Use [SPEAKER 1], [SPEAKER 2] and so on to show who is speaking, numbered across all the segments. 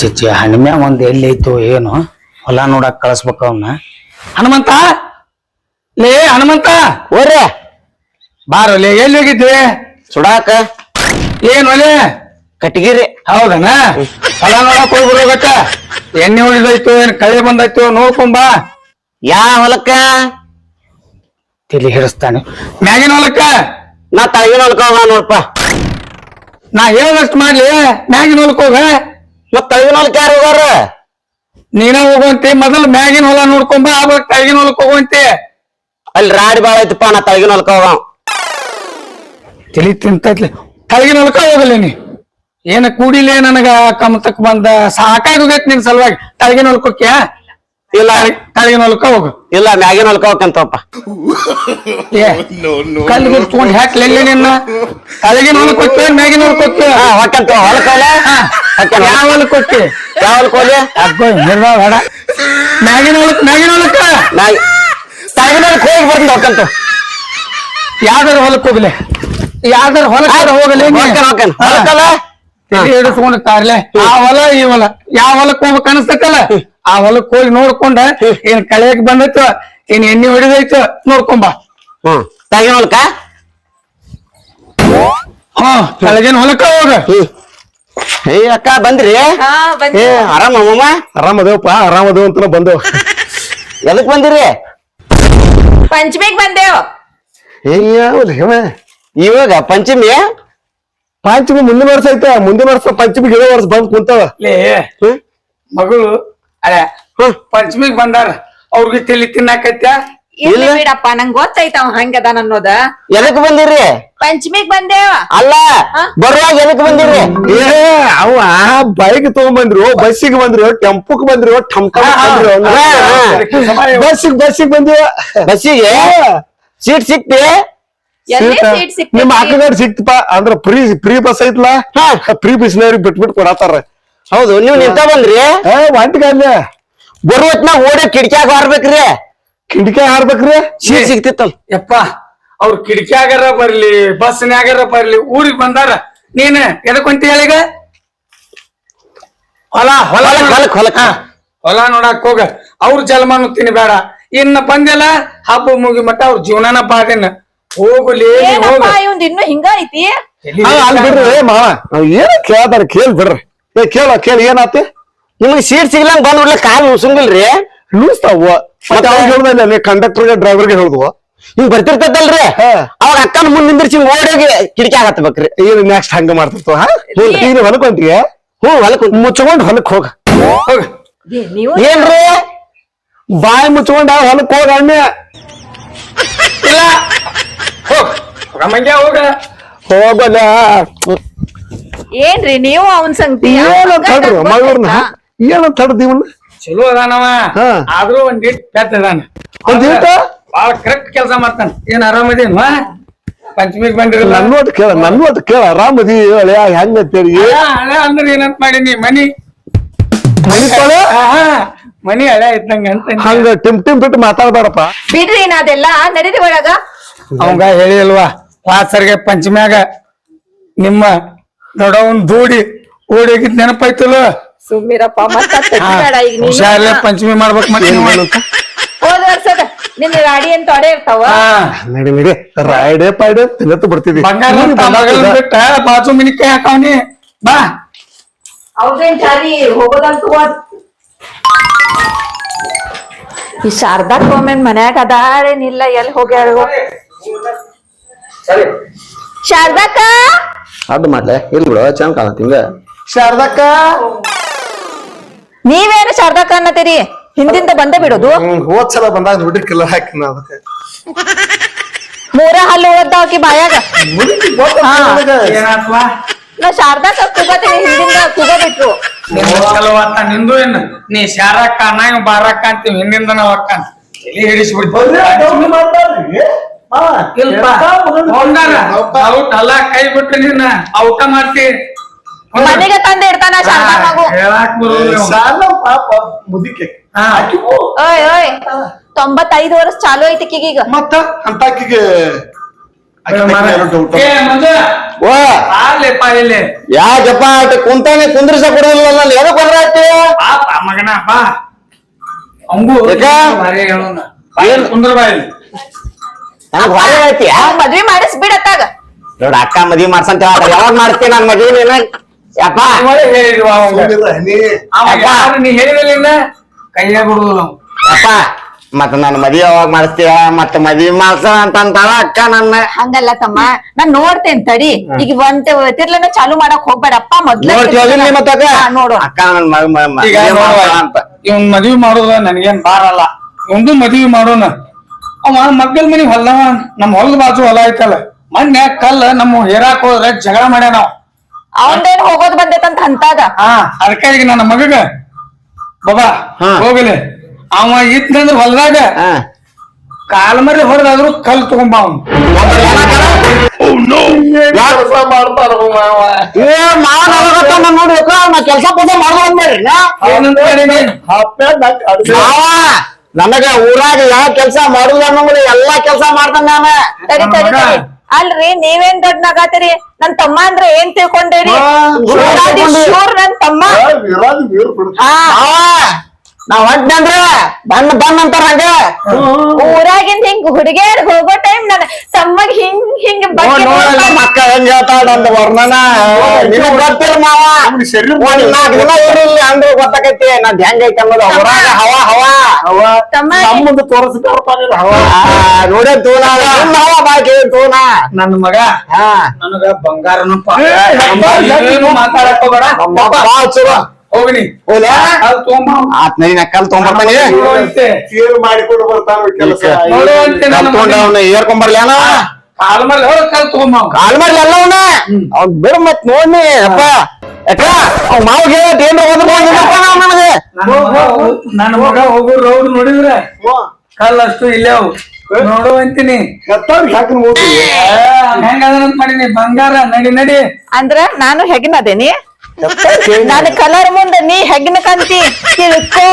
[SPEAKER 1] ಚಿಚ್ಚಿ ಹಣ್ಮೆ ಒಂದ್ ಎಲ್ಲಿ ಐತೋ ಏನು? ಹೊಲ ನೋಡಕ್ ಕಳಿಸ್ಬೇಕು ಅವನ್ನ ಹನುಮಂತ? ಲೇ ಹನುಮಂತ!
[SPEAKER 2] ಓರೆ
[SPEAKER 1] ಬಾರ ಲೇ ಎಲ್ಲಿ ಹೋಗಿದ್ವಿ
[SPEAKER 2] ಸುಡಾಕ.
[SPEAKER 1] ಏನ್ ಒಲೆ
[SPEAKER 2] ಕಟ್ಗಿರಿ
[SPEAKER 1] ಹೌದನ? ಹೊಲ ನೋಡಕ್ ಹೋಗಿ ಬರ್ಬೇಕ ಎಣ್ಣೆ ಉಳಿದೈತು ಏನ್ ಕಳೆ ಬಂದೈತು ನೋಡ್ಕೊಂಬಾ
[SPEAKER 2] ಯಾ ಹೊಲಕ್ಕ?
[SPEAKER 1] ತಿಳಿ ಹಿಡಿಸ್ತಾನೆ. ಮ್ಯಾಗಿನ ಹೊಲಕ್ಕ?
[SPEAKER 2] ನಾ ತಳಗಿನ ಹೊಲಕ್ಕ ಹೋಗ ನೋಡ್ಪ.
[SPEAKER 1] ನಾ ಹೇಳದಷ್ಟು ಮಾಡ್ಲಿ ಮ್ಯಾಗಿನ ಹೊಲಕ್ಕ ಹೋಗ.
[SPEAKER 2] ಮತ್ ತಳಗಿನ ಹೊಲಕ್ಕೆ ಯಾರು ಹೋಗಾರ?
[SPEAKER 1] ನೀನ ಹೋಗುವಂತೆ ಮೊದಲು ಮ್ಯಾಗಿನ ಹೊಲ ನೋಡ್ಕೊಂಬ ಆವಾಗ ತಳಗಿನ ಹೊಲಕ್ ಹೋಗುವಂತೆ.
[SPEAKER 2] ಅಲ್ಲಿ ರಾಡಿ ಬಾಳ ಐತಪ್ಪ ನಾ ತಳಗಿನ ಹೊಲಕ್ ಹೋಗ
[SPEAKER 1] ತಲಿ ತಿಂತೈತ್ಲಿ. ಕೆಳಗಿನ ಹೊಲಕ್ಕ ಹೋಗಲ್ಲ ನೀ. ಏನ ಕೂಡಿಲೆ ನನಗ ಕಮತಕ್ ಬಂದ ಸಾಕಾಗೋಗೈತ್ ನಿನ್ ಸಲುವಾಗಿ. ತಳಗಿನ ಹೊಲಕ್ ಹೋಗ್ಯ
[SPEAKER 2] ಇಲ್ಲ.
[SPEAKER 1] ಕೆಳಗಿನ ಹೊಲಕ್ಕ ಹೋಗು.
[SPEAKER 2] ಇಲ್ಲ ಮ್ಯಾಗಿನ ಹೊಲಕ್ಕ ಹೋಗ್ಕಂತಪ್ಪ.
[SPEAKER 1] ಏ ಕಲ್ಲು ಗುರ್ ಹಾಕ್ಲಿಲ್ಲ ಹಾಕ್ಲಿ ನಿನ್ನ? ಕೆಳಗಿನ ಹೊಲಕ್ಕೆ ಹೋಗ್ತೀಯ ಮ್ಯಾಗಿನ ಹೊಲಕ್ಕೆ ಹೋಗ್ತೀಯ
[SPEAKER 2] ಹಾ ಹೊಕ್ಕಂತ ಹೊಲಕ್ಕ
[SPEAKER 1] ಯಾವ ಹೊಲಕ್ ಹೋಗ್ತಿ?
[SPEAKER 2] ಯಾವ ಹೊಲಕ್ಕೆ ಹೋಗ್ಲಿ?
[SPEAKER 1] ಅಬ್ಬ ನಿರ್ವಾ ಬೇಡ. ಮ್ಯಾಗಿನ ಹೊಲಕ್ ಮ್ಯಾಗಿನ ಹೊಲಕ್ಕ?
[SPEAKER 2] ನಾ ಹೊಲಕ್ಕೆ ಹೊಲಕ್ಕ ಹೋಗಿ ಬರ್ತೀನಿ ಹೊಕ್ಕಂತ
[SPEAKER 1] ಯಾವ್ದಾರ ಹೊಲಕ್ಕೆ ಹೋಗ್ಲಿ. ಯಾವ್ದಾರ ಹೊಲಕ್ ಹೋಗಲಿ
[SPEAKER 2] ಹೊಲಕ್ಕಲ್ಲ
[SPEAKER 1] ಹಿಡಿಸ್ಕೊಂಡು ಕಾರ್ಲೆ. ಆ ಹೊಲ ಈ ಹೊಲ. ಯಾವ ಹೊಲಕ್ ಹೋಗ್ಬೇಕು ಅನಸ್ತೈತಲ್ಲ ಆ ಹೊಲಕ್ ಹೋಗಿ ನೋಡ್ಕೊಂಡ ಏನ್ ಕಳೆಯಕ್ ಬಂದೈತ ಏನ್ ಎಣ್ಣೆ ಹೊಡಿದೈತ ನೋಡ್ಕೊಂಬ.
[SPEAKER 2] ಹ್ಮ್. ತಳಗಿನ ಹೊಲಕ್ಕ?
[SPEAKER 1] ಹಾ ಕೆಳಗಿನ ಹೊಲಕ್ಕ ಹೋಗ.
[SPEAKER 2] ಏ ಅಕ್ಕ ಬಂದ್ರಿ?
[SPEAKER 3] ಹಾ ಬಂದೆ
[SPEAKER 2] ಏ ಆರಾಮ ಮಾಮ?
[SPEAKER 4] ಆರಾಮದೇವಪ್ಪ ಆರಾಮದೇವ ಅಂತ ಬಂದೇವ್
[SPEAKER 2] ಎದಕ್ ಬಂದಿರಿ?
[SPEAKER 3] ಪಂಚಮಿಗ್ ಬಂದೇವ್.
[SPEAKER 4] ಏ ಯಾವ್ದು ಹೇಮ
[SPEAKER 2] ಇವಾಗ ಪಂಚಮಿ?
[SPEAKER 4] ಪಂಚಮಿ ಮುಂದಿನ ವರ್ಷ ಐತ ಮುಂದಿನ ವರ್ಷ ಪಂಚಮಿಗೆ ಇದೇ ವರ್ಷ ಬಂದ್ ಕುಂತಾವ.
[SPEAKER 1] ಲೇ
[SPEAKER 2] ಹ್ಮ್?
[SPEAKER 1] ಮಗಳು ಅಲ್ಲ
[SPEAKER 2] ಹ್ಮ್.
[SPEAKER 1] ಪಂಚಮಿಗ್ ಬಂದಾರ ಅವ್ರಿಗೆ ತಿಳಿ ತಿನ್ನಾಕತ್ಯ?
[SPEAKER 2] ಇಲ್ಲ.
[SPEAKER 3] ಬಿಡಪ್ಪ ನಂಗ್ ಗೊತ್ತೈತ ಅವ್ ಹಂಗದಾನ ಅನ್ನೋದ.
[SPEAKER 2] ಎದಕ್ ಬಂದಿರಿ?
[SPEAKER 3] ಪಂಚಮಿಗ್ ಬಂದೇವ.
[SPEAKER 2] ಅಲ್ಲ ಬರುವಾಗ ಎದಕ್ ಬಂದಿರಿ?
[SPEAKER 4] ಏ ಅವ ಬೈಕ್ ತಗೊಂಬಂದ್ರು ಬಸ್ಸಿಗೆ ಬಂದ್ರು ಟೆಂಪುಕ್ ಬಂದ್ರು ಬಂದ್ರು
[SPEAKER 2] ಬಸ್ಸಿಗ್.
[SPEAKER 4] ಬಸ್ಸಿಗೆ ಬಸ್ಸಿಗೆ ಬಂದಿವ?
[SPEAKER 2] ಬಸ್ಸಿಗೆ? ಸೀಟ್ ಸಿಕ್ತಿ?
[SPEAKER 4] ನಿಮ್ಮ ಅಕ್ಕಗಾಡ್ ಸಿಕ್ತಪ್ಪ ಅಂದ್ರ ಫ್ರೀ ಫ್ರೀ ಬಸ್ ಐತ್ಲಾ? ಫ್ರೀ ಬಸ್ನವ್ರಿಗೆ ಬಿಟ್ಬಿಟ್ ಕೊಡತಾರ
[SPEAKER 2] ಹೌದು ನೀವ್ ನಿಂತ ಬಂದ್ರಿ?
[SPEAKER 4] ಏ ಒಂಟಿಗಲ್ಲೇ
[SPEAKER 2] ಬರುವತ್ನಾಗ ಓಡಿ ಕಿಟಕಿಯಾಗ ಹಾರ್ಬೇಕ್ರಿ.
[SPEAKER 4] ಕಿಟಕಿ ಹಾರ್ಬೇಕ್ರಿ?
[SPEAKER 2] ಸೀಟ್ ಸಿಗ್ತಿತ್ತಲ್.
[SPEAKER 1] ಯಪ್ಪ ಅವ್ರ ಕಿಟಕಿಯಾಗಾರ ಬರ್ಲಿ ಬಸ್ನ್ಯಾಗಾರ ಬರ್ಲಿ ಊರಿಗೆ ಬಂದಾರ. ನೀನ್ ಎದಕ್ ಹೊಂಟಿ ಹೇಳೀಗ ಹೊಲ ಹೊಲ
[SPEAKER 2] ಹೊಲಕ್, ಹೊಲಕ್, ಹೊಲಕ್.
[SPEAKER 1] ಹಾ, ಹೊಲ ನೋಡಕ್ ಹೋಗ. ಅವ್ರ ಜಲಮಾನು ತಿನ್ಬೇಡ. ಇನ್ನ ಬಂದಿಲ್ಲ ಹಬ್ಬ ಮುಗಿ ಮಟ್ಟ ಅವ್ರ ಜೀವನನ ಪಾಡಿನ ಹೋಗ್ಲಿ ಇನ್ನು ಹೋಗ.
[SPEAKER 3] ಏನಪ್ಪ ಇವಂದ್ ಇನ್ನೂ ಹಿಂಗ ಐತಿ?
[SPEAKER 4] ಹಾ ಅಲ್ಲಿ ಬಿಡ್ರಿ ಮಾವ. ನಾವ್ ಏನ ಕೇಳ್ತಾರ ಕೇಳ್ ಬಿಡ್ರಿ ಏ ಕೇಳ ಕೇಳ ಏನಾತಿ?
[SPEAKER 2] ನಿಮ್ಗೆ ಸೀಟ್ ಸಿಗ್ಲಂಗ್ ಬಂದ್ ಬಿಡ್ಲಿ ಕಾಲ್ ಸುಂಗಿಲ್ರಿ
[SPEAKER 4] ಲೂಸ್ತಾವ ಮತ್ತೆ ಅವ್ರಿಗೆ ಕಂಡಕ್ಟರ್ಗೆ ಡ್ರೈವರ್ಗೆ ಹೇಳ್ದುವ.
[SPEAKER 2] ಹಿಂಗ್ ಬರ್ತಿರ್ತದಲ್ರಿ. ಅವಾಗ ಅಕ್ಕನ ಮುಂದ್ ನಿಂದಿರ್ಸಿ ಹಿಂಗ್ ಓಡೋಗಿ ಕಿಟಕಿ ಆಗತ್ತಬೇಕ್ರಿ
[SPEAKER 4] ಏನು ನೆಕ್ಸ್ಟ್ ಹಂಗ ಮಾಡ್ತಿರ್ತಾವ ಹಾ? ಈಗ ಹೊಲಕ್ ಹೊಂಟಿಗೆ
[SPEAKER 2] ಹ್ಞೂ ಹೊಲಕ್
[SPEAKER 4] ಮುಚ್ಕೊಂಡ್ ಹೊಲಕ್ ಹೋಗ.
[SPEAKER 1] ಹೋಗ.
[SPEAKER 2] ಏನ್ರಿ?
[SPEAKER 4] ಬಾಯಿ ಮುಚ್ಕೊಂಡ ಹೊಲಕ್ ಹೋಗ ಅಣ್ಣೆ.
[SPEAKER 1] ಇಲ್ಲ. ಹೋಗ. ಹೋಗ ಹೋಗ.
[SPEAKER 4] ಹೋಗಲ್ಲ.
[SPEAKER 3] ಏನ್ರಿ ನೀವು ಅವನ್ ಸಂಗತಿ?
[SPEAKER 4] ಏನ ತಡ್ರಿ ಮಗಳನ್ನ
[SPEAKER 1] ಚಲೋ ಅದಾನವ.
[SPEAKER 4] ಹಾ.
[SPEAKER 1] ಆದ್ರೂ ಒಂದ್ ಇಟ್ ಪೆತ್ತ ಅದಾನ.
[SPEAKER 4] ಒಂದ್ ಇಟ್?
[SPEAKER 1] ಬಾಳ ಕರೆಕ್ಟ್ ಕೆಲಸ ಮಾಡ್ತಾನ. ಏನ್ ಆರಾಮದೇನು ಪಂಚಮಿಗ್ ಬಂದಿರಲ್ಲ?
[SPEAKER 4] ನನ್ ಒಟ್ಟು ಕೇಳ ನನ್ ಒಟ್ಟು ಕೇಳ. ಆರಾಮದಿ ಹೇಳಿ ಹೆಂಗ ಅಂತೇಳಿ
[SPEAKER 1] ಹಳೆ. ಅಂದ್ರೆ ಏನಂತ ಮಾಡೀನಿ ಮನಿ.
[SPEAKER 4] ಮನಿ ತೊಳೆ?
[SPEAKER 1] ಆಹಾ, ಮನಿ ಹಳೆ ಇದ್ದಂಗ ಅಂತ ಅಂದೆ.
[SPEAKER 4] ಹಂಗ ಟಿಮ್ ಟಿಮ್ ಬಿಟ್ಟು ಮಾತಾಡ್ಬೇಡಪ್ಪ.
[SPEAKER 3] ಬಿಡ್ರಿ ನಾ ಅದೆಲ್ಲ ನಡೀರಿ ಒಳಗ.
[SPEAKER 1] ಅವಂಗ ಹೇಳಿ ಅಲ್ವಾ ವಾಸರ್ಗೆ ಪಂಚಮ್ಯಾಗ ನಿಮ್ಮ ದೊಡ್ಡವನ್ ದೂಡಿ ಓಡಿಗಿದ್ ನೆನಪಾಯ್ತಲ್ಲ?
[SPEAKER 3] ಸುಮ್ಮಿರಪ್ಪ ಮತ್ತ ಈಗ ನೀನು.
[SPEAKER 1] ಪಂಚಮಿ ಮಾಡ್ಬೇಕು ಮತ್ತೆ
[SPEAKER 4] ಏನ್
[SPEAKER 3] ವರ್ಷದ ನಿನ್ನ ರಾಡಿ ಅಂತ ತೊಡೆ ಇರ್ತಾವ?
[SPEAKER 1] ಹಾ,
[SPEAKER 4] ನಡಿ ನಡಿ ರಾಯ್ಡೆ ಪಾಯ್ಡೆ ತಿನ್ನತ್ತು ಬರ್ತಿದ್ವಿ.
[SPEAKER 1] ಬಂಗಾರ ಅಂತ ಮಗಳನ್ ಬಿಟ್ಟ ಬಾಜು ಮಿನಿಕಾಯಿ ಹಾಕವ್ನಿ ಬಾ.
[SPEAKER 3] ಅವ್ರೇನ್ ಚಾರಿ ಹೋಗೋದಂತ ಈ ಶಾರದಾ ಕೋಮೆನ್ ಮನ್ಯಾಗ ಅದಾಳೇನಿಲ್ಲ ಎಲ್ಲಿ ಹೋಗ್ಯಾಳು? ಶಾರದಾಕ
[SPEAKER 2] ಅದು ಮಾಡ್ಲೆ ಇಲ್ಲ ಬಿಡು ಚಂದ ಕಾಣತ್ ಹಿಂಗ.
[SPEAKER 4] ಶಾರದಕ್ಕ?
[SPEAKER 3] ನೀವೇನು ಶಾರದಾಕ ಅನ್ನತೀರಿ ಹಿಂದಿಂದ ಬಂದೇ ಬಿಡೋದು?
[SPEAKER 4] ಹೋದ್ ಸಲ ಬಂದಾಗ ಹಾಕಿ ನಾ ಅದಕ್ಕೆ.
[SPEAKER 3] ಮೂರ ಹಲ್ಲು ಓದ್ದಾಕಿ ಬಾಯಾಗ. ಹಾ.
[SPEAKER 1] ಏನಾತ್ವಾ
[SPEAKER 3] ನಾ ಶಾರದಾಕ ಕೂಗತೀನಿ ಹಿಂದಿಂದ ಕೂಗಬಿಟ್ರು
[SPEAKER 1] ನಿಂದು ಚಲೋ ನಿಂದು ಏನು? ನೀ ಶಾರಕ್ಕ ನಾ ಇವ್ ಬಾರಕ್ಕ ಅಂತೀವಿ ಹಿಂದಿಂದ ನಾವು ಅಕ್ಕ ಹಿಡಿಸ್ಬಿಡ್ತೀವಿ? ಹೊಂಡಾರ ಔಟ್ ಅಲ್ಲ ಕೈ ಬಿಟ್ಟು ನಿನ್ನ ಔಟ ಮಾಡ್ತಿ.
[SPEAKER 3] ಮನೆಗೆ ತಂದೆ ಇರ್ತಾನ ಶಾರದಾ ಮಗು.
[SPEAKER 1] ಹೇಳಾಕ್ ಬರೋಲ್ಲ
[SPEAKER 4] ಪಾಪ ಮುದಿಕೆ.
[SPEAKER 3] ಓಯ್ ಓಯ್. ತೊಂಬತ್ತೈದು ವರ್ಷ ಚಾಲು ಐತಿ ಈಗ
[SPEAKER 4] ಮತ್ತ?
[SPEAKER 1] ಅಲ್ಲೇಪ್ಪ ಇಲ್ಲಿ.
[SPEAKER 2] ಯಾಕಪ್ಪ ಅಟ್ ಕುಂತಾನೆ ಕುಂದ್ರಿಸ ಕೊಡಲ್ಲ ನಾನು ಎದಕ್ ಬಂದ್ರಾಯ್ತು
[SPEAKER 1] ಪಾಪ ಮಗನ ಬಾ. ಅವಂಗೂ
[SPEAKER 2] ಯಾಕ?
[SPEAKER 1] ಭಾರಿ ಹೇಳೋಣ. ಬಾ ಕುಂದ್ರ ಬಾ ಇಲ್ಲಿ.
[SPEAKER 2] ನನಗ್ ಹೊರ ಐತಿ
[SPEAKER 3] ಮಾಡಿಸ್ ಮದ್ವಿ
[SPEAKER 2] ನೋಡು ಅಕ್ಕ ಮದ್ವಿ ಮಾಡ್ಸಂತ ಯಾವಾಗ ಮಾಡ್ತೀನಿ ನನ್ ಮದ್ವಿ ನೀನ? ಯಪ್ಪ.
[SPEAKER 1] ಹೇಳಿದಿಲ್ಲ ಬಿಡುದಿಲ್ಲ
[SPEAKER 2] ಯಪ್ಪ ಮತ್ತ ನನ್ನ ಮದ್ವಿ ಯಾವಾಗ ಮಾಡಿಸ್ತೀಯ? ಮತ್ತ ಮದ್ವಿ ಮಾಡ್ಸ ಅಂತ ಅಕ್ಕ ನನ್ನ.
[SPEAKER 3] ಹಂಗಲ್ಲ ತಮ್ಮ ನಾನ್ ನೋಡ್ತೇನ್ ತಡಿ. ಈಗ ಒಂದ್ ತಿರ್ಲನ ಚಾಲು ಮಾಡಕ್ ಹೋಗ್ಬೇಡಪ್ಪ ಮೊದ್ಲು ನೋಡು
[SPEAKER 2] ಅಕ್ಕ.
[SPEAKER 1] ನನ್
[SPEAKER 2] ಮದ್ವಿ
[SPEAKER 1] ಮದ್ವಿ ಮಾಡೋದ ನನಗೇನ್ ಬಾರಲ್ಲ ಒಂದು ಮದ್ವಿ ಮಾಡೋಣ ಅವ ಮಗ್ಗಲ್ ಮನಿ ಹೊಲ ನಮ್ ಹೊಲದ ಬಾಜು ಹೊಲ ಐತಲ್ಲ ಮೊನ್ನೆ ಕಲ್ಲ ನಮ್ಮ ಹೇರಾಕ್ ಹೋದ್ರೆ ಜಗಳ ಮಾಡ್ಯ ನಾವ್
[SPEAKER 3] ಅವಂದೇನ್ ಹೋಗೋದ್ ಬಂದೈತಂತ ಅಂತಾಗ?
[SPEAKER 1] ಹಾ ಅದಕ್ಕೆ ಈಗ ನನ್ನ ಮಗಗ ಬಾಬಾ
[SPEAKER 2] ಹಾ.
[SPEAKER 1] ಹೋಗಲಿ. ಅವ ಇತ್ತಂದ್ರ ಹೊಲದಾಗ
[SPEAKER 2] ಹಾ.
[SPEAKER 1] ಕಾಲ್ ಮರಿ ಹೊಡೆದಾದ್ರು ಕಲ್ ತಗೊಂಬ ಅವ್ನು.
[SPEAKER 4] ಕೆಲಸ ಮಾಡ್ತಾರ ಮಾವ?
[SPEAKER 2] ಏ ನೋಡಿ
[SPEAKER 1] ಏನಂತ ಹೇಳೀನಿ?
[SPEAKER 2] ಮಾವ ನನಗ ಊರಾಗ ಯಾವ ಕೆಲ್ಸ ಮಾಡುದ ಅನ್ನೋಂಗಿಲ್ಲ ಎಲ್ಲಾ ಕೆಲ್ಸ ಮಾಡ್ತಾನ ನಾನ.
[SPEAKER 3] ತಡಿ ತಡಿ
[SPEAKER 1] ಮಗ.
[SPEAKER 3] ತಡಿ. ಅಲ್ರಿ ನೀವೇನ್ ದೊಡ್ಡ ನಗಾತಿರಿ? ನನ್ ತಮ್ಮ ಅಂದ್ರೆ ಏನ್ ತಿಳ್ಕೊಂಡೇರಿ. ಶೂರ್ ನನ್ ತಮ್ಮ.
[SPEAKER 4] ವಿರಾಜ್ ನೀರ್ ಬಿಡ್ತ
[SPEAKER 2] ಅಂದ್ರ ನಾವ್ ಬಣ್ಣ ಬಣ್ಣ ಅಂತಾರ ಹಂಗ?
[SPEAKER 3] ಊರಾಗಿಂದ ಹಿಂಗ್ ಹುಡುಗಿಯರ್ ಹೋಗೋ ಟೈಮ್ ನನ್ ತಮ್ಮಗ್ ಹಿಂಗ್ ಹಿಂಗ್ ಬಗ್ಗೆ
[SPEAKER 2] ನೋಡಲ್ಲ ಮಕ್ಕ ಹೆಂಗ್ ಹೇಳ್ತಾಳ ಅಂತ ವರ್ಣನ? ನಿನಗ್ ಗೊತ್ತಿಲ್ಲ ಮಾವ?
[SPEAKER 4] ಶರೀರ
[SPEAKER 2] ಒಂದ್ ನಾಲ್ಕು ದಿನ ಇರಲಿ ಅಂದ್ರೆ ಗೊತ್ತಾಕೈತಿ ನಾನ್ ಹೆಂಗ್ ಐತಿ ಅನ್ನೋದು ಊರಾಗ ಹವಾ ಹವಾ.
[SPEAKER 4] ಹವ.
[SPEAKER 3] ತಮ್ಮ
[SPEAKER 4] ನಮ್ಮದು ತೋರಿಸ್ತಾರಪ್ಪ ಹವ.
[SPEAKER 2] ನೋಡೇ ತೂನ ನಿನ್ನ ಬಾಕಿ ತೂನ
[SPEAKER 1] ನನ್ನ ಮಗ
[SPEAKER 2] ಹಾ.
[SPEAKER 1] ನನಗ ಬಂಗಾರನಪ್ಪ ಮಾತಾಡಕ್ ಹೋಗ್ಬೇಡ.
[SPEAKER 2] ಚಲೋ. ಹೋಗ್ಲಾ?
[SPEAKER 1] ಕಲ್ ತಗೊಂಬ. ಅವ್ನು.
[SPEAKER 2] ಆತ್ ನಡಿ ನಾ ಕಲ್ ತೊಗೊಂಬರ್ತಾನೆ.
[SPEAKER 1] ನೋಡುವಂತೆ.
[SPEAKER 4] ಚೀರ್ ಮಾಡಿಕೊಂಡು ಬರ್ತಾನ ಕೆಲಸ.
[SPEAKER 1] ನೋಡುವಂತೆ ನನ್ನ
[SPEAKER 2] ಕಲ್ ಏರ್ಕೊಂಬರ್ಲಿ ಅಣ್ಣ.
[SPEAKER 1] ಕಾಲ್ ತೊಗೊಂಬ.
[SPEAKER 2] ಕಾಲ್ ಮಾಡ್ಲಿ ಎಲ್ಲ ಅವ್ನ. ಅವ್ನ್ ಬಿಡು ಮತ್ ನೋಡ್ನಿ. ಅಪ್ಪ ಯಾಕ ಅವ್ ಮಾವಿಗೆ ಏನ್ರ ನನಗೆ.
[SPEAKER 1] ನನ್ನ ಮಗ ಹೋಗ್- ರೋಡ್ ನೋಡಿದ್ರೆ ಕಲ್ ಅಷ್ಟು ಇಲ್ಲೇ ಅವು.
[SPEAKER 4] ಹಾಕಿ ಹೋಗ್ತೀವಿ
[SPEAKER 1] ಹೆಂಗದನಂತ ಮಾಡೀನಿ. ಬಂಗಾರ ನಡಿ ನಡಿ.
[SPEAKER 3] ಅಂದ್ರ ನಾನು ಹೆಗ್ನದೇನಿ ನಾನು ಕಲರ್ ಮುಂದ ನೀ ಹೆಗ್ನ ಕಂತಿ ತಿಳ್ಕೊ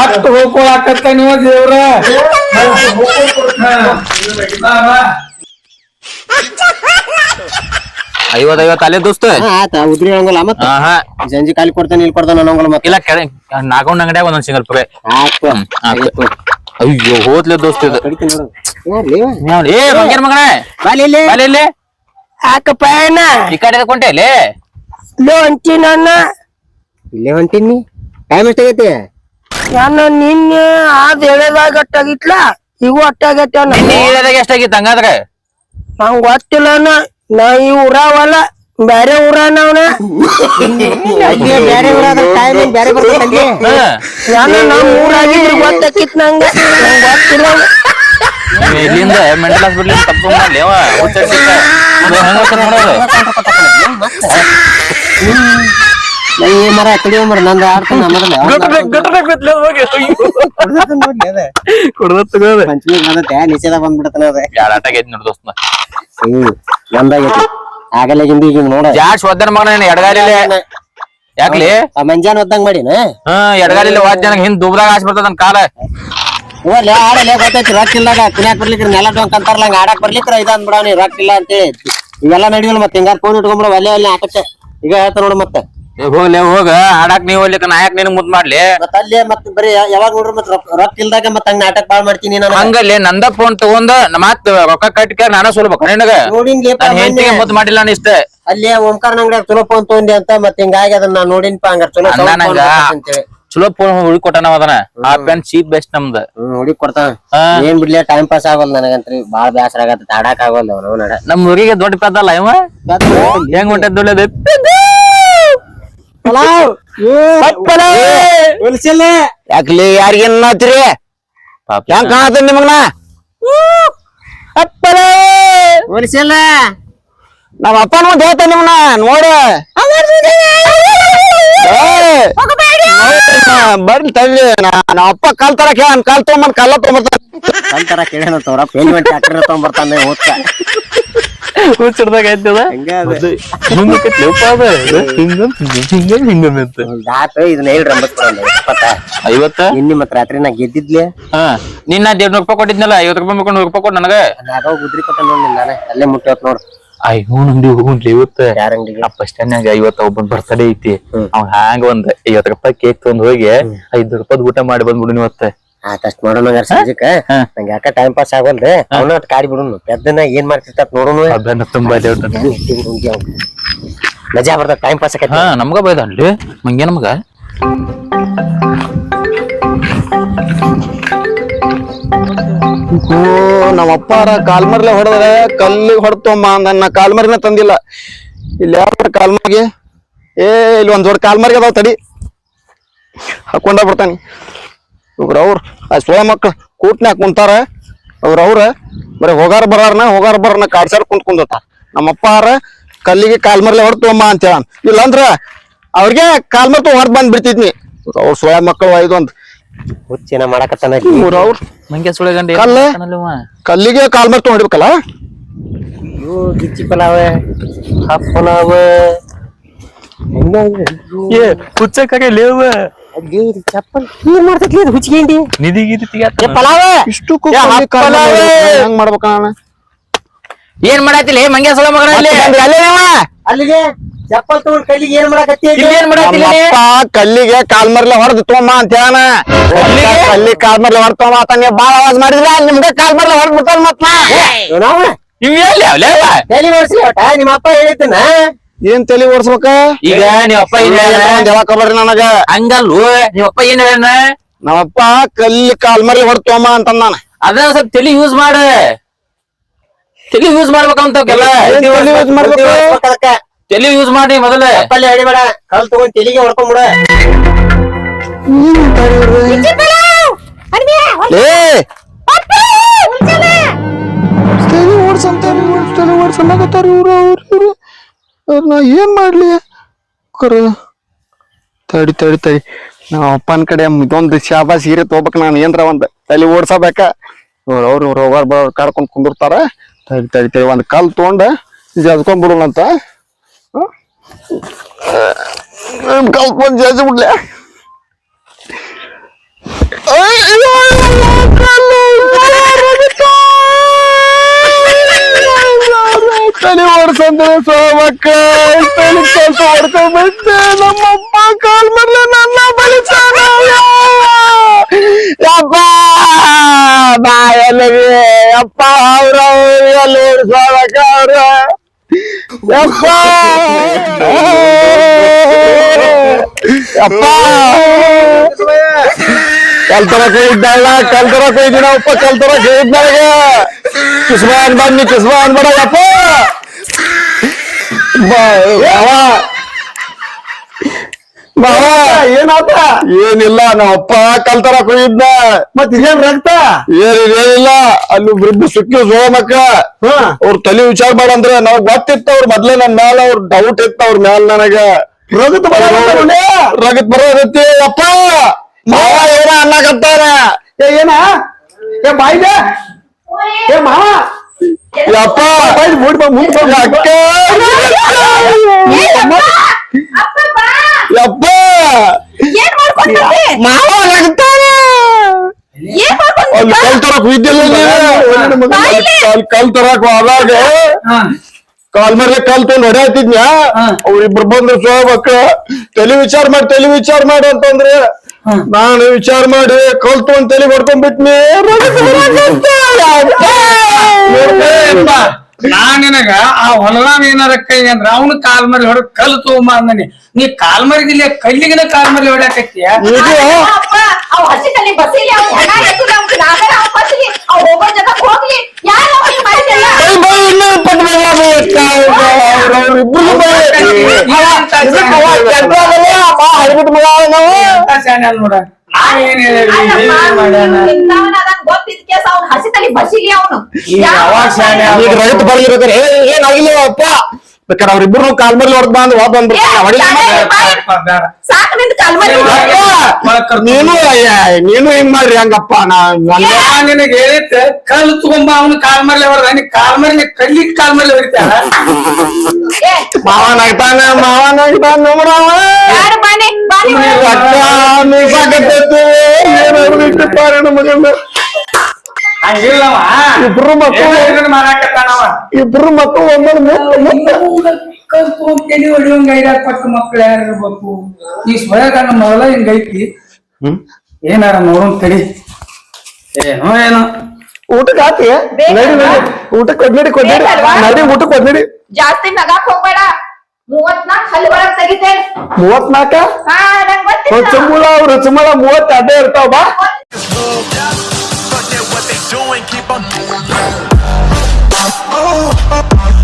[SPEAKER 1] ಒಟ್ಟು ಹೋಗ್ಕೊಳಕತ್ತ ನೀವು ದೇವ್ರ.
[SPEAKER 5] ಐವತ್ ಐವತ್ ಅಲ್ಲೇ ದೋಸ್ತ.
[SPEAKER 2] ಆತ ಉದ್ರಿ ಹೇಳಂಗಲ್ಲ ಮತ್ತ. ಸಂಜೆ ಕಾಲಿ ಕೊಡ್ತಾನೆ ಇಲ್ಲಿ ಕೊಡ್ತಾನೆ ಅನ್ನಂಗಲ್ಲ ಮತ್ತೆ.
[SPEAKER 5] ಇಲ್ಲ ಕೆಳ ನಾಗೌಂಡ್ ಅಂಗಡಿಯಾಗ ಒಂದೊಂದ್ ಸಿಂಗಲ್ ಪುರೆ. ಅಯ್ಯೋ ಹೋದ್ಲೆ ದೋಸ್ತ ಇದು. ಏ ಬಂಗಾರ ಮಗನೇ.
[SPEAKER 2] ಬಾಲಿ ಇಲ್ಲಿ.
[SPEAKER 5] ಬಾಲೆ ಇಲ್ಲಿ.
[SPEAKER 6] ಯಾಕಪ್ಪ ಏನ
[SPEAKER 5] ಈ ಕಡೆ ಕೊಂಟೆ ಇಲ್ಲಿ
[SPEAKER 6] ಲೋ ಅಣ್ಣ
[SPEAKER 2] ಇಲ್ಲೇ ಹೊಂಟೀನಿ ಟೈಮ್ ಎಷ್ಟಾಗೈತಿ?
[SPEAKER 6] ನಾನು ನಿನ್ನೆ ಆದ್ ಎಳೆದಾಗ ಅಟ್ಟಾಗಿತ್ಲ? ಈಗ ಅಟ್ಟಾಗೈತೆ
[SPEAKER 5] ನಿನ್ನೆ ಹೇಳಿದಾಗ ಎಷ್ಟಾಗಿತ್ತು ಹಂಗಾದ್ರೆ?
[SPEAKER 6] ನಂಗ್ ಅಣ್ಣ. ನಾ ಈ ಊರಾವಲ್ಲ. ಬ್ಯಾರೆ ಊರಾನ ಅವನ.
[SPEAKER 2] ಬ್ಯಾರೆ ಊರಾಗ ಟೈಮ್ ಬ್ಯಾರೆ ಬರ್ತೈತಿ
[SPEAKER 5] ಹಾ.
[SPEAKER 6] ನಾನು ಊರಾಗಿದ್ರೆ ಗೊತ್ತಾಕಿತ್ ನಂಗ. ನಂಗ್ ಗೊತ್ತಿಲ್ಲ.
[SPEAKER 5] ಇಲ್ಲಿಂದ ಮೆಂಟಲ್ ಹಾಸ್ಪಿಟಲ್ ತಪ್ಪು ಮಾಡಿ ಅವ. ಹೆಂಗ್ ನೋಡೋದು?
[SPEAKER 2] ಈ ಮರ ಕಡಿ ಮರ ನಂದ ಆಡ್ತಾನ ಅದ ಈಗ ನೋಡ
[SPEAKER 5] ಜಾಸ್ ಶೋಧನ ಮಗನ ಎಡಗಾಲಿಲೆ. ಯಾಕ್ಲಿ?
[SPEAKER 2] ಮಂಜಾನ ಒದ್ದಂಗ್ ಮಾಡಿನ
[SPEAKER 5] ಹಾ, ಎಡಗಾಲಿಲೆ ವಾದ್ ಜನಕ್ ಹಿಂದ್ ದುಬ್ದಾಗ ಆಸ್ ಬರ್ತದ ನನ್ ಕಾಲ.
[SPEAKER 2] ಓಲೆ ಆಡಲೆ ಗೊತ್ತೈತಿ ರೊಕ್ಕ ಇಲ್ದಾಗ ಕುನ್ಯಾಕ್ ನೆಲ ಡೊಂಕ್ ಅಂತಾರಲ್ಲ ಹಂಗ ಆಡಕ್ ಬರ್ಲಿಕ್ರ ಇದ ಅಂದ್ಬಿಡವ್ನಿ ರೊಕ್ಕ ಇಲ್ಲ ಅಂತೇಳಿ. ಇವೆಲ್ಲ ನಡಿವಲ್ಲ ಮತ್ತೆ. ಹಿಂಗಾರ ಫೋನ್ ಇಟ್ಕೊಂಡ್ಬಿಡ ಒಲ್ಲೆ ಒಲ್ಲೆ ಹಾಕಟ್ಟೆ ಈಗ ಹೇಳ್ತಾ ನೋಡು ಮತ್ತೆ.
[SPEAKER 5] ಹೋಗ್ಲಿ ಹೋಗ ಆಡಾಕ್ ನೀವ್ ಹೋಗ್ಲಿಕ್ಕ ನಾಯಕ್ ನಿನ್ ಮುದ್ ಮಾಡ್ಲಿ.
[SPEAKER 2] ಮತ್ತ ಅಲ್ಲೇ ಮತ್ತೆ ಬರೀ ಯಾವಾಗ ನೋಡ್ರಿ ಮತ್ತೆ ರೊಕ್ಕ ರೊಕ್ಕ ಇಲ್ದಾಗ ಮತ್ತೆ ಹಂಗ ನಾಟಕ ಬಾಳ್ ಮಾಡ್ತೀನಿ ನಾನು.
[SPEAKER 5] ಹಂಗಲ್ಲಿ ನಂದ ಫೋನ್ ತಗೊಂಡ್ ಮತ್ ರೊಕ್ಕ ಕಟ್ಕ ನಾನ ಸುಲ್ಬೇಕು ನಿನಗ.
[SPEAKER 2] ನೋಡಿನ್ಲೇಪ
[SPEAKER 5] ನನ್ ಹೆಂಡತಿಗೆ
[SPEAKER 2] ಮೊನ್ನೆ.
[SPEAKER 5] ಮುದ್ ಮಾಡಿಲ್ಲ ನಾನು ಅಲ್ಲಿ
[SPEAKER 2] ಅಲ್ಲೇ ಓಂಕಾರ ಅಂಗಡಿಯಾಗ ಚಲೋ ಫೋನ್ ತಗೊಂಡಿ ಅಂತ ಮತ್ತೆ ಹಿಂಗಾಗಿ ಅದನ್ನ ನಾನ್ ನೋಡಿನ್ಪ ಹಂಗಾರ ಚಲೋ phone ಅಂತೇಳಿ.
[SPEAKER 5] ಚಲೋ ಫೋನ್ ಹುಡುಗಿ ಕೊಟ್ಟಾನ ಅದನ್ನ ಆ ಪೆನ್ ಚೀಪ್ ಬೆಸ್ಟ್ ನಮ್ದು.
[SPEAKER 2] ಹುಡುಗಿ ಕೊಡ್ತಾನ. ಏನ್ ಬಿಡ್ಲಿ ಟೈಮ್ ಪಾಸ್ ಆಗೋಲ್ಲ ನನಗಂತ್ರಿ. ಬಾಳ ಬ್ಯಾಸರ ಆಗತ್ತ ಆಡಾಕ್ ಆಗೋಲ್ಲ ಅವನು ನಡ.
[SPEAKER 5] ನಮ್ ಊರಿಗೆ ದೊಡ್ಡ ಪೆದ್ದಲ್ಲ ಇವ? ಹೆಂಗ್ ಹೊಂಟದ್ ದೊಡ್ಡದು
[SPEAKER 2] ಯಾಕ್ಲಿ ಯಾರಿಗೇನ್ ನಾತ್ರಿ ಹೆಂಗ್ ಕಾಣತ್ತ ನಿಮಗ್ನ? ಒಲಿಸಿಲ್ಲ ನಮ್ಮ ಅಪ್ಪನ ಮುಂದೆ ಹೇಳ್ತೇನೆ ನಿಮ್ನ ನೋಡ. ಬರ್ಲಿ ತಳ್ಳಿ. ನಾನ್ ಅಪ್ಪ ಕಾಲ್ ಕೇಳ ಹೇಳ ಕಾಲ್ ತಗೊಂಬಂದ್ ಕಾಲ ತಗೊಂಬರ್ತಾನ. ಕಾಲ್ ತರ ಕೇಳೇನ ತವ್ರ ಪೇಂಟ್ ಟ್ಯಾಕ್ಟರ್ ತಗೊಂಬರ್ತಾನೆ ಓದ್ತ
[SPEAKER 5] ಹುಚ್ಚಿಡ್ದಾಗ ಆಯ್ತದ
[SPEAKER 2] ದಾತ ಇದನ್ನ ಹೇಳ್ರಿ ಅಂಬತ್ಕೊಡಲ್ಲ ಇಪ್ಪತ್ತ.
[SPEAKER 5] ಐವತ್ತ?
[SPEAKER 2] ನಿನ್ನೆ ಮತ್ ರಾತ್ರಿ ನಾ ಗೆದ್ದಿದ್ಲೆ?
[SPEAKER 5] ಹಾ. ನಿನ್ನ ದೇಡ್ ನೂರ್ ರೂಪಾಯಿ ಕೊಟ್ಟಿದ್ನಲ್ಲ ಐವತ್ತು ರೂಪಾಯಿ ಮುಕ್ಕೊಂಡು ನೂರ್ ರೂಪಾಯಿ ಕೊಟ್ಟು ನನಗೆ.
[SPEAKER 2] ನಾಗ ಗುದ್ರಿ ಕೊಟ್ಟ ನೋಡಿ ನಾನೇ ಅಲ್ಲೇ ಮುಟ್ಟ ನೋಡ್.
[SPEAKER 5] ಅಯ್ಯೋ ನಂಗೆ ಹೂನ್ ಇವತ್ತ.
[SPEAKER 7] ಯಾರ ಅಂಗಡಿಗೆ?
[SPEAKER 5] ಆ ಬಸ್ ಸ್ಟ್ಯಾಂಡ್ನಾಗ ಇವತ್ತ ಒಬ್ಬನ್ ಬರ್ತಡೇ ಐತಿ. ಅವ್ ಹ್ಯಾಂಗ ಒಂದ್ ಐವತ್ ರೂಪಾಯಿ ಕೇಕ್ ತಗೊಂಡ್ ಹೋಗಿ ಐದು ರೂಪಾಯಿ ಊಟ ಮಾಡಿ ಬಂದ್ಬಿಡು ಇವತ್ತ
[SPEAKER 7] ಆತಷ್ಟ್ ಮಾಡೋಣ ಹಂಗಾರ ಸಂಜೆಕ. ನಂಗೆ ಯಾಕ ಟೈಮ್ ಪಾಸ್ ಆಗಲ್ರಿ? ಅವನ ಕಾಡಿ ಬಿಡುನು. ಪೆದ್ದನ ಏನ್ ಮಾಡ್ತಿರ್ತಾರ ನೋಡೋನು.
[SPEAKER 5] ಅದನ್ನ ತುಂಬಾ
[SPEAKER 7] ಮಜಾ ಬರ್ತದ ಟೈಮ್ ಪಾಸ್ ಆಕೈತಿ
[SPEAKER 5] ಹಾ ನಮ್ಗ ಅಲ್ರಿ ಮಂಗೆ. ನಮಗ
[SPEAKER 2] ನಮ್ಮ ಅಪ್ಪಾರ ಕಾಲ್ಮರ್ಲೆ ಹೊಡೆದ್ರೆ ಕಲ್ಲಿಗೆ ಹೊಡ್ತಮ್ಮ ನನ್ನ ಕಾಲ್ಮರಿನ ತಂದಿಲ್ಲ. ಇಲ್ಲಿ ಯಾವ ಕಾಲ್ಮರ್ಗೆ? ಏ, ಇಲ್ಲಿ ಒಂದ್ ದೊಡ್ಡ ಕಾಲ್ಮರ್ಗೆ ಅದಾವ ತಡಿ. ಹಾಕೊಂಡ ಬಿಡ್ತಾನೆ. ಇವ್ರ ಅವ್ರ, ಆ ಸೋಳ ಮಕ್ಳು ಕೂಟ್ನ್ಯಾಗ ಕುಂತಾರ. ಅವ್ರ ಅವ್ರ ಬರೀ ಹೋಗಾರ ಬರಾರನ ಹೋಗಾರ ಬರಾರನ ಕಾಡ್ಸಾರ ಕುಂತ್ ಕುಂದತಾರ ನಮ್ಮ ಅಪ್ಪಾರ ಕಲ್ಲಿಗೆ ಕಾಲ್ಮರ್ಲೆ ಹೊಡ್ತಮ್ಮ ಅಂತ ಹೇಳ ಇಲ್ಲಂದ್ರ ಅವ್ರಿಗೆ ಕಾಲ್ಮರ್ ತೊ ಹೊರದ್ ಬಂದ್ ಬಿಡ್ತಿದ್ನಿ ಅವ್ರ ಸೋಳ ಮಕ್ಕಳು ಐದು ಒಂದ್
[SPEAKER 7] ಹುಚ್ಚಿನ ಮಾಡಕತ್ತಾನ
[SPEAKER 2] ಇವ್ರ ಅವ್ರ
[SPEAKER 5] ಮಂಗೆ ಸುಳಗಂಡಿ
[SPEAKER 2] ಕಲ್ಲ? ಕಲ್ಲಿಗೆ ಕಾಲ್ಮರ್ ತೊ ಹೊಡಿಬೇಕಲ್ಲ
[SPEAKER 7] ಅಯ್ಯೋ ಗಿಚ್ಚಿ ಪಲಾವ ಹಾಫ್ ಪಲಾವ
[SPEAKER 5] ಏ ಹುಚ್ಚಕ್ಕಾಗ ಲೇವ
[SPEAKER 7] ಚಪ್ಪಲ್. ಏನ್ ಮಾಡ್ತೈತಿ ಹುಚ್ಚಿಗೆಂಡಿ
[SPEAKER 5] ನಿಧಿ ಗಿದಿ
[SPEAKER 7] ಪಲಾವ
[SPEAKER 2] ಇಷ್ಟು. ಹೆಂಗ್ ಮಾಡ್ಬೇಕ
[SPEAKER 5] ಏನ್ ಮಾಡತ್ತಿಲ್ಲ ಮಂಗೆ ಸುಳ ಮಗನ ಅಲ್ಲಿ?
[SPEAKER 7] ಅಲ್ಲಿಗೆ? ಚಪ್ಪಲ್ ತಗೊಂಡ್ ಕೈಲಿಗೆ ಏನ್ ಮಾಡಕತ್ತಿ
[SPEAKER 5] ಏನ್?
[SPEAKER 2] ನಮ್ಮಪ್ಪ ಕಲ್ಲಿಗೆ ಕಾಲ್ಮರ್ಲೆ ಹೊಡೆದು ತೋಮ ಅಂತ ಹೇಳಣ. ಕಲ್ಲಿ ಕಾಲ್ಮರ್ಲೆ ಹೊಡೆದ್ ತೊಂಬ ಅಂತ ನೀವು ಬಾಳ ಆವಾಜ್ ಮಾಡಿದ್ರ ನಿಮ್ಗೆ ಕಾಲ್ಮರ್ಲೆ ಹೊಡೆದ್ ಬಿಡ್ತಾರ ಮತ್?
[SPEAKER 7] ತಲೆ ಓಡಿಸ್ಲಿ ಒಟ್ಟ ನಿಮ್ಮ ಅಪ್ಪ ಹೇಳಿದ್ದನ
[SPEAKER 2] ಏನ್ ತಲಿ ಓಡಿಸ್ಬೇಕ?
[SPEAKER 5] ಈಗ ನೀವ್ ಅಪ್ಪ ಏನ್?
[SPEAKER 2] ಜವಾಕ ಬರ್ರಿ ನನಗ?
[SPEAKER 5] ಹಂಗಲ್ ನೀವ್ ಅಪ್ಪ ಏನ್ ಹೇಳ
[SPEAKER 2] ನಮ್ಮಪ್ಪ ಕಲ್ಲಿ ಕಾಲ್ಮರ್ಲೆ ಹೊಡೆದ್ ಹೊಡ್ತೋಮ ಅಂತ ನಾನು.
[SPEAKER 5] ಅದ ಸ್ವಲ್ಪ ತಲೆ ಯೂಸ್ ಮಾಡ. ತಲೆ ಯೂಸ್
[SPEAKER 2] ಮಾಡ್ಬೇಕಂತ ಯೂಸ್ ಮಾಡ್ಬೇಕು?
[SPEAKER 5] ತಲಿ ಯೂಸ್ ಮಾಡಿ ಮೊದಲ.
[SPEAKER 7] ಚಪ್ಪಲ್ಲಿ ಹೊಡಿಬೇಡ ಕಲ್ ತಗೊಂಡ್ ತೆಲಿಗೆ ಹೊಡ್ಕೊಂಡ್ಬಿಡ
[SPEAKER 2] ಏ! ತಲಿ ತಲಿ ಓಡ್ಸನ್ನಾಗತ್ತಾರ ಇವ್ರು ಅವ್ರು ಇವ್ರು. ಅವ್ರ್ ನಾ ಏನ್ ಮಾಡ್ಲಿ? ಕರ. ತಡಿ ತಡಿ ತಡಿ. ನಮ್ಮ ಅಪ್ಪನ ಕಡೆ ಇದೊಂದು ಶಾಬಾ ಸೀರೆ ತಗೋಬೇಕು ನಾನು ಏನ್ರ ಒಂದ್ ತಲೆ ಓಡ್ಸಬೇಕ? ಅವ್ರು ಅವ್ರು ಇವ್ರು ಹೋಗಾರ ಬರೋರ್ ಕಾಡ್ಕೊಂಡ್ ಕುಂದಿರ್ತಾರ. ತಡಿ ತಡಿ ತಡಿ ಒಂದ್ ಕಲ್ ತಗೊಂಡ್ ಜಜ್ಕೊಂಡ್ ಬಿಡೋಣಂತ. ಕಲ್ಕೊಂಡ್ ಜಜ್ಜ ಬಿಡ್ಲೆ ತಲೆ ಓಡಿಸಂದ್ರೆ ಸೋಮಕ್ಕ ತಲೆ ಕೆಲಸ ಹೊಡ್ಕೊಂಡ್ಬಿಟ್ಟೆ ನಮ್ಮಪ್ಪ ಕಾಲ್ ಮರ್ಲೆ ನನ್ನ ಬಲಿಸಾನ ಯಪ್ಪ ಬಾಯಲ್ಲಿಗೆ ಯಪ್ಪ ಅವ್ರ ಎಲ್ಲಿ ಓಡಿಸೋದಕ್ಕ ಅವ್ರ ಯಪ್ಪ ಯಪ್ಪ ಕಲ್ತರಕ್ ಇದ್ದಲ್ಲ ಕಲ್ತರಕ್ ಇದ್ದೀನ ಅಪ್ಪ ಕಲ್ತರಕ್ ಇದ್ದಾಗ ಕಿಸ್ಬಾ ಅನ್ಬಾರ್ದು ನೀ ಕಿಸ್ಬಾ ಅನ್ಬೇಡ ಯಪ್ಪ ಮಾವ ಮಾವ ಏನಾತ ಏನಿಲ್ಲ ನಮ್ಮಪ್ಪ ಕಲ್ತರ ಕುಯ್ದ ಮತ್ ಇದೇನ್ ರಕ್ತ? ಏನಿಲ್ಲ ಅಲ್ಲಿ ವೃದ್ಧ ಸುಕ್ಕಿ ಸೋಮಕ್ಕ ಅವ್ರ ತಲೆ ವಿಚಾರ ಮಾಡಂದ್ರ ನಾವ್ ಗೊತ್ತಿತ್ತ ಅವ್ರ ಮೊದ್ಲೇ ನನ್ ಮ್ಯಾಲ ಅವ್ರ ಡೌಟ್ ಇತ್ತ ಅವ್ರ ಮ್ಯಾಲ ನನಗ. ರಗತ್ ರಗತ್ ಬರೋದತ್ತಿ ಅಪ್ಪ. ಮಾವ ಏನ ಅನ್ನಕತ್ತಾರ ಏ ಏನ? ಏ ಬಾಯ್ದೆ ಏ ಮಾವ ಅಪ್ಪ. ಬಾಯ್ ಮೂಡ್ ಬಾ ಮುಂದ್ ಬಾ. ಅಕ್ಕ. ಯಪ್ಪ!
[SPEAKER 3] ಏನ್ ಮಾಡ್ಕೊಂಡ್ರಿ
[SPEAKER 2] ಮಾವ ನಗ್ತಾನ!
[SPEAKER 3] ಏನ್ ಮಾಡ್ಕೊಂಡ್ರಿ
[SPEAKER 2] ಅಲ್ಲಿ ಕಲ್ ತರಕ್ ಇದ್ದಿಲ್ಲ ಅಲ್ಲಿ ಕಲ್ ತರಕ್ ಹೋದಾಗ ಕಾಲ್ ಮೇಲೆ ಕಾಲ್ ತೊಗೊಂಡ್ ಹೊಡ್ಯಾತಿದ್ನ್ಯಾ ಅವ್ರಿಬ್ರು ಬಂದ್ರು ಸೋಬಕ್ಕ ತಲೆ ವಿಚಾರ ಮಾಡಿ ತಲೆ ವಿಚಾರ ಮಾಡಿ ಅಂತಂದ್ರೆ ನಾನು ವಿಚಾರ ಮಾಡಿ ಕಲ್ ತೊಗೊಂಡ್ ತಲೆ ಹೊಡ್ಕೊಂಡ್ಬಿಟ್ನಿ.
[SPEAKER 1] ನಾನ್ ನಿನಗ ಆ ಹೊಲದಾಗ ಏನಾರ ಕೈ ಅಂದ್ರ ಅವನು ಕಾಲ್ ಮರಿ ಹೊಡ ಕಲ್ ತಗೊಂಬ ಅಂದನಿ ನೀ ಕಾಲ್ ಮರಿದಿಲ್ಲ ಕಲ್ಲಿಗಿನ ಕಾಲ್ ಮರಿ ಹೊಡ್ಯಾಕತ್ತೀಯ?
[SPEAKER 3] ಅಪ್ಪ ಅವ್ ಹಸಿಕಲ್ಲಿ ಬಸ್ಸಿಲಿ ಅವ್ ಹೆಣ ಎತ್ತು ನಮ್ಗೆ. ಅವ್ ಬಸ್ಸಿಲಿ ಅವ್ ಹೋಗೋ ಜಾಗಕ್ ಹೋಗ್ಲಿ. ಯಾರು ಅವ್ರಿಗೆ
[SPEAKER 1] ಚಾನೆಲ್ ನೋಡ. ನಾವ್ ಏನ್ ಹೇಳಿದ್ವಿ ಏನ್ ಮಾಡ್ಯಾನ ಈಗ
[SPEAKER 2] ಏ ಏನಾಗಿಲ್ಲ ಅಪ್ಪ. ಬೇಕಾದ್ರೆ ಅವ್ರಿಬ್ರು ಕಾಲ್ ಮೇಲೆ ಹೊಡೆದ್ ಬಂದ್ ಹೋಗ್ ಬಂದ್ಬಿಡ್ತಾನೆ ಹೊಡಿಲಿ ಮತ್ತೆ.
[SPEAKER 1] ಬೇಡ.
[SPEAKER 3] ಸಾಕು ನಿಂದ ಕಲ್ಮರಿ
[SPEAKER 2] ನೀನು ಅಯ್ಯ, ನೀನು ಹಿಂಗ್ ಮಾಡ್ರಿ ಹಂಗಪ್ಪ ನಾ ನನ್ನ-
[SPEAKER 1] ನಾನ್ ನಿನಗೆ ಹೇಳಿದ್ದೆ ಕಲ್ಲು ತಗೊಂಬ ಅವನು ಕಾಲ್ ಮರ್ಲೆ ಹೊಡೆದ. ನೀ ಕಾಲ್ ಮರ್ಲಿ ಕಲ್ಲಿಗೆ ಕಾಲ್ ಮರ್ಲೆ ಹೊಡಿತಾರ
[SPEAKER 2] ಮಾವ ನಗ್ತಾನ ಮಾವ ನಗ್ತಾನ ನೋಡವ
[SPEAKER 3] ಯಾರು ಬಾನೆ ಬಾನೆ
[SPEAKER 2] ಅಕ್ಕ ಮೀಸಾಕತ್ತೈತಿ ಏನಾಗ್ಬಿಟ್ಟು ಪಾರಣ ಮಗನ
[SPEAKER 1] ಹಂಗಿಲ್ಲವ.
[SPEAKER 2] ಇಬ್ರು ಮಕ್ಕಳು
[SPEAKER 1] ಇದನ್ನ ಮಾಡಾಕತ್ತಾನವ
[SPEAKER 4] ಇಬ್ರು ಮಕ್ಕಳು ಒಂದೊಂದು
[SPEAKER 1] ತಲೆ ಹೊಡಿಯೋಂಗ ಐದಾರು ಪಕ್ಕ ಮಕ್ಳು ಯಾರು ಇರ್ಬೇಕು? ಈ ಸ್ವಯಂ ಮೊದಲ ಹಿಂಗೈತಿ. ಹ್ಮ್ ಏನಾರ ನೋಡೋಣ ತಡಿ ಏನೋ ಏನೋ
[SPEAKER 4] ಊಟಕ್ಕೆ
[SPEAKER 3] ಹಾಕಿ
[SPEAKER 4] ನಡಿ ನಡಿ ಊಟಕ್ಕೆ ಕೊಡ್ನಡಿ ಕೊಡ್ನಡಿ
[SPEAKER 3] ಬೇಕಲ್ವಾ?
[SPEAKER 4] ನಡಿ ಊಟಕ್ಕೆ ಕೊಡ್ನಡಿ
[SPEAKER 3] ಜಾಸ್ತಿ ನಗಾಕ್ ಹೋಗ್ಬೇಡ ಮೂವತ್ನಾಲ್ಕು ಹಲ್ ಒಳಗ್ ತೆಗಿತೆ
[SPEAKER 4] ಮೂವತ್ನಾಲ್ಕ
[SPEAKER 3] ಹಾ ನಂಗ್ ಗೊತ್ತಿಲ್ಲ
[SPEAKER 4] ಚುಂಬುಳ ಅವ್ರು ಚುಂಬಳ ಮೂವತ್ತ ಅದೇ ಇರ್ತಾವ ಬಾ
[SPEAKER 8] Fuck that what they doing, keep on. Oh, oh, oh.